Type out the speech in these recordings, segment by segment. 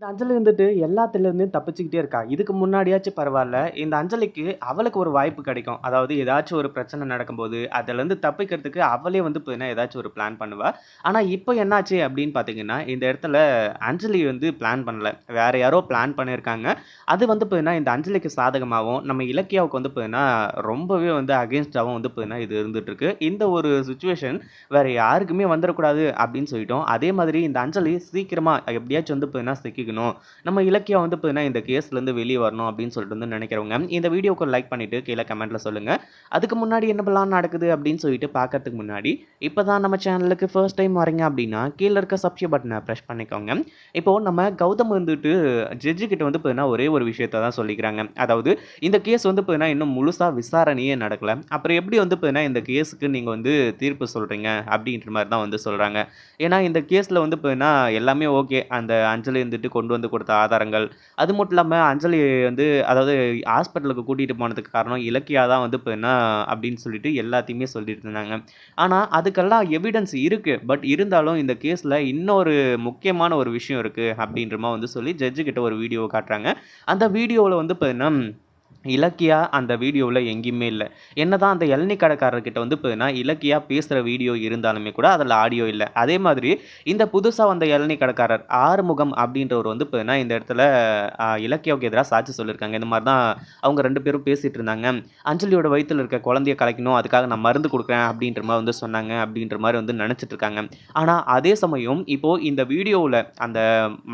இந்த அஞ்சலி வந்துட்டு எல்லாத்துலேருந்தும் தப்பிச்சுக்கிட்டே இருக்கா. இதுக்கு முன்னாடியாச்சும் பரவாயில்ல இந்த அஞ்சலிக்கு அவளுக்கு ஒரு வாய்ப்பு கிடைக்கும். அதாவது ஏதாச்சும் ஒரு பிரச்சனை நடக்கும்போது, அதுலேருந்து தப்பிக்கிறதுக்கு அவளே வந்து பார்த்தீங்கன்னா, ஏதாச்சும் ஒரு பிளான் பண்ணுவா. ஆனால் இப்போ என்னாச்சு அப்படின்னு பார்த்தீங்கன்னா, இந்த இடத்துல அஞ்சலி வந்து பிளான் பண்ணல. வேற யாரோ பிளான் பண்ணியிருக்காங்க. அது வந்து பார்த்தீங்கன்னா, இந்த அஞ்சலிக்கு சாதகமாகவும் நம்ம இலக்கியாவுக்கு வந்து பார்த்தீங்கன்னா, ரொம்பவே வந்து அகேன்ஸ்டாகவும் வந்து பார்த்தீங்கன்னா, இது இருந்துகிட்ருக்கு இந்த ஒரு சுச்சுவேஷன் வேறு யாருக்குமே வந்துடக்கூடாது அப்படின்னு சொல்லிட்டோம். அதே மாதிரி இந்த அஞ்சலி சீக்கிரமாக எப்படியாச்சும் வந்து பார்த்தீங்கன்னா, தெரிஞ்சுக்கணும் நம்ம இலக்கியம் வந்து பார்த்தீங்கன்னா, இந்த கேஸ்லேருந்து வெளியே வரணும் அப்படின்னு சொல்லிட்டு வந்து நினைக்கிறவங்க, இந்த வீடியோக்கு லைக் பண்ணிட்டு கீழே கமெண்ட்டில் சொல்லுங்க. அதுக்கு முன்னாடி என்ன பிளான் நடக்குது அப்படின்னு சொல்லிட்டு பார்க்கறதுக்கு முன்னாடி, இப்போ தான் நம்ம சேனலுக்கு ஃபர்ஸ்ட் டைம் வரீங்க அப்படின்னா, கீழே இருக்க சப்ஸ்கிரைப் பட்டனை ப்ரெஷ் பண்ணிக்கோங்க. இப்போ நம்ம கௌதம் வந்துட்டு ஜட்ஜு கிட்ட வந்து பார்த்தீங்கன்னா, ஒரே ஒரு விஷயத்த தான் சொல்லிக்கிறாங்க. அதாவது இந்த கேஸ் வந்து பார்த்தீங்கன்னா, இன்னும் முழுசா விசாரணையே நடக்கல. அப்புறம் எப்படி வந்து பார்த்தீங்கன்னா, இந்த கேஸுக்கு நீங்கள் வந்து தீர்ப்பு சொல்றீங்க அப்படின்ற மாதிரி தான் வந்து சொல்றாங்க. ஏன்னா இந்த கேஸில் வந்து பார்த்தீங்கன்னா, எல்லாமே ஓகே. அந்த அஞ்சலி இருந்துட்டு கொண்டு வந்து கொடுத்த ஆதாரங்கள், அது மட்டும் இல்லாமல் அஞ்சலி வந்து அதாவது ஹாஸ்பிட்டலுக்கு கூட்டிகிட்டு போனதுக்கு காரணம் இலக்கியா தான் வந்து இப்போ என்ன அப்படின்னு சொல்லிட்டு எல்லாத்தையுமே சொல்லிட்டு இருந்தாங்க. ஆனால் அதுக்கெல்லாம் எவிடன்ஸ் இருக்குது பட் இருந்தாலும் இந்த கேஸில் இன்னொரு முக்கியமான ஒரு விஷயம் இருக்குது அப்படின்றமா வந்து சொல்லி ஜட்ஜு கிட்ட ஒரு வீடியோ காட்டுறாங்க. அந்த வீடியோவில் வந்து பார்த்தீங்கன்னா, இலக்கியா அந்த வீடியோவில் எங்கேயுமே இல்லை என்ன தான் அந்த இளநி கடைக்காரர்கிட்ட வந்து பார்த்தீங்கன்னா, இலக்கியா பேசுகிற வீடியோ இருந்தாலுமே கூட அதில் ஆடியோ இல்லை அதே மாதிரி இந்த புதுசாக வந்த இளநீ கடைக்காரர் ஆறுமுகம் அப்படின்றவர் வந்து பார்த்தீங்கன்னா, இந்த இடத்துல இலக்கியாவுக்கு எதிராக சாட்சி சொல்லியிருக்காங்க. இந்த மாதிரி தான் அவங்க ரெண்டு பேரும் பேசிகிட்டு இருந்தாங்க. அஞ்சலியோட வயிற்றில் இருக்க குழந்தைய கலைக்கணும். அதுக்காக நான் மருந்து கொடுக்குறேன் அப்படின்ற மாதிரி வந்து சொன்னாங்க அப்படின்ற மாதிரி வந்து நினச்சிட்டு இருக்காங்க. ஆனால் அதே சமயம் இப்போது இந்த வீடியோவில் அந்த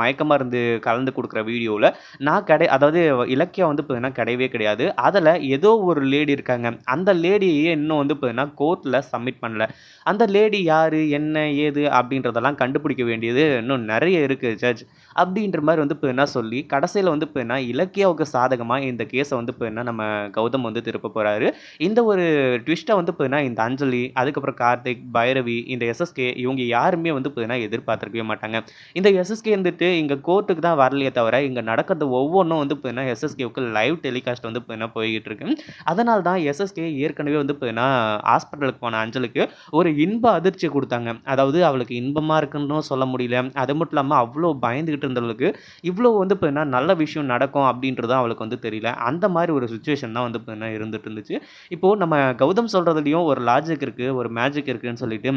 மயக்க மருந்து கலந்து கொடுக்குற வீடியோவில் நான் கடை அதாவது இலக்கியா வந்து பார்த்தீங்கன்னா, கிடையவே கிடையாது. அதில் ஏதோ ஒரு லேடி இருக்காங்க. அந்த லேடியே இன்னும் வந்து பார்த்தீங்கன்னா, கோர்ட்டில் சப்மிட் பண்ணல. அந்த லேடி யார் என்ன? ஏது? அப்படின்றதெல்லாம் கண்டுபிடிக்க வேண்டியது இன்னும் நிறைய இருக்குது ஜட்ஜ். அப்படின்ற மாதிரி வந்து பார்த்தீங்கன்னா சொல்லி, கடைசியில் வந்து பார்த்தீங்கன்னா, இலக்கியாவுக்கு சாதகமாக இந்த கேஸை வந்து பார்த்தீங்கன்னா, நம்ம கௌதம் வந்து திருப்ப போகிறாரு இந்த ஒரு ட்விஸ்ட்டை வந்து பார்த்தீங்கன்னா, இந்த அஞ்சலி, அதுக்கப்புறம் கார்த்திக், பைரவி, இந்த எஸ்எஸ்கே இவங்க யாருமே வந்து பார்த்தீங்கன்னா, எதிர்பார்த்துருக்கவே மாட்டாங்க. இந்த எஸ்எஸ்கே வந்துட்டு இங்கே கோர்ட்டுக்கு தான் வரலையே தவிர, இங்கே நடக்கிறது ஒவ்வொன்றும் வந்து பார்த்தீங்கன்னா, எஸ்எஸ்கேவுக்கு லைவ் டெலிகாஸ்ட் வந்து இப்போ போய்கிட்டு இருக்கு. அதனால தான் எஸ்எஸ்கே ஏற்கனவே வந்து பார்த்தீங்கன்னா, ஹாஸ்பிட்டலுக்கு போன அஞ்சலுக்கு ஒரு இன்ப அதிர்ச்சி கொடுத்தாங்க அதாவது அவளுக்கு இன்பமாக இருக்குன்னு சொல்ல முடியல. அது மட்டும் இல்லாமல் அவ்வளோ பயந்துகிட்டு இருந்தவளுக்கு, இவ்வளோ வந்து பார்த்தீங்கன்னா, நல்ல விஷயம் நடக்கும் அப்படின்றதும் அவளுக்கு வந்து தெரியல. அந்த மாதிரி ஒரு சுச்சுவேஷன் தான் வந்து பார்த்தீங்கன்னா, இருந்துட்டு இருந்துச்சு. இப்போது நம்ம கௌதம் சொல்கிறதுலையும் ஒரு லாஜிக் இருக்குது ஒரு மேஜிக் இருக்குதுன்னு சொல்லிட்டு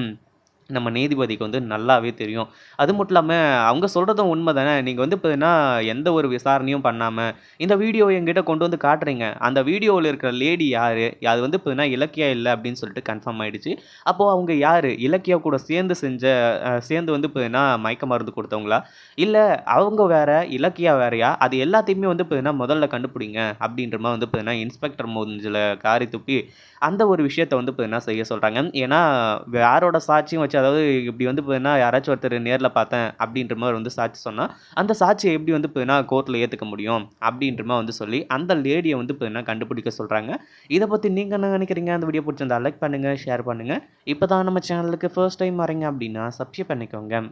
நம்ம நீதிபதிக்கு வந்து நல்லாவே தெரியும். அது மட்டும் இல்லாமல் அவங்க சொல்கிறதும் உண்மை தானே. நீங்கள் வந்து பார்த்தீங்கன்னா, எந்த ஒரு விசாரணையும் பண்ணாமல் இந்த வீடியோ எங்கிட்ட கொண்டு வந்து காட்டுறீங்க. அந்த வீடியோவில் இருக்கிற லேடி யார் அது வந்து பார்த்தீங்கன்னா, இலக்கியா இல்லை அப்படின்னு சொல்லிட்டு கன்ஃபார்ம் ஆகிடுச்சு அப்போ அவங்க யார் இலக்கியா கூட சேர்ந்து செஞ்ச சேர்ந்து வந்து பார்த்தீங்கன்னா, மயக்க மருந்து கொடுத்தவங்களா இல்லை அவங்க வேற, இலக்கியா வேறயா? அது எல்லாத்தையுமே வந்து பார்த்தீங்கன்னா, முதல்ல கண்டுபிடிங்க அப்படின்ற மாதிரி வந்து பார்த்தீங்கன்னா, இன்ஸ்பெக்டர் மூஞ்சில காரி துப்பி, அந்த ஒரு விஷயத்த வந்து பார்த்தீங்கன்னா, செய்ய சொல்கிறாங்க ஏன்னா யாரோட சாட்சியும் வச்சு அதாவது இப்படி வந்து போதுன்னா யாராச்சும் ஒருத்தர் நேரில் பார்த்தேன் அப்படின்ற மாதிரி வந்து சாட்சி சொன்னால் அந்த சாட்சியை எப்படி வந்து போதுன்னா கோர்ட்டில் ஏற்றுக்க முடியும்? அப்படின்ற மாதிரி வந்து சொல்லி, அந்த லேடியை வந்து போதுன்னா கண்டுபிடிக்க சொல்கிறாங்க இதை பற்றி நீங்கள் என்ன நினைக்கிறீங்க? அந்த வீடியோ பிடிச்சிருந்தா லைக் பண்ணுங்க, ஷேர் பண்ணுங்க. இப்போ தான் நம்ம சேனலுக்கு ஃபர்ஸ்ட் டைம் வரீங்க அப்படின்னா, சப்ஸ்கிரைப் பண்ணிக்கோங்க.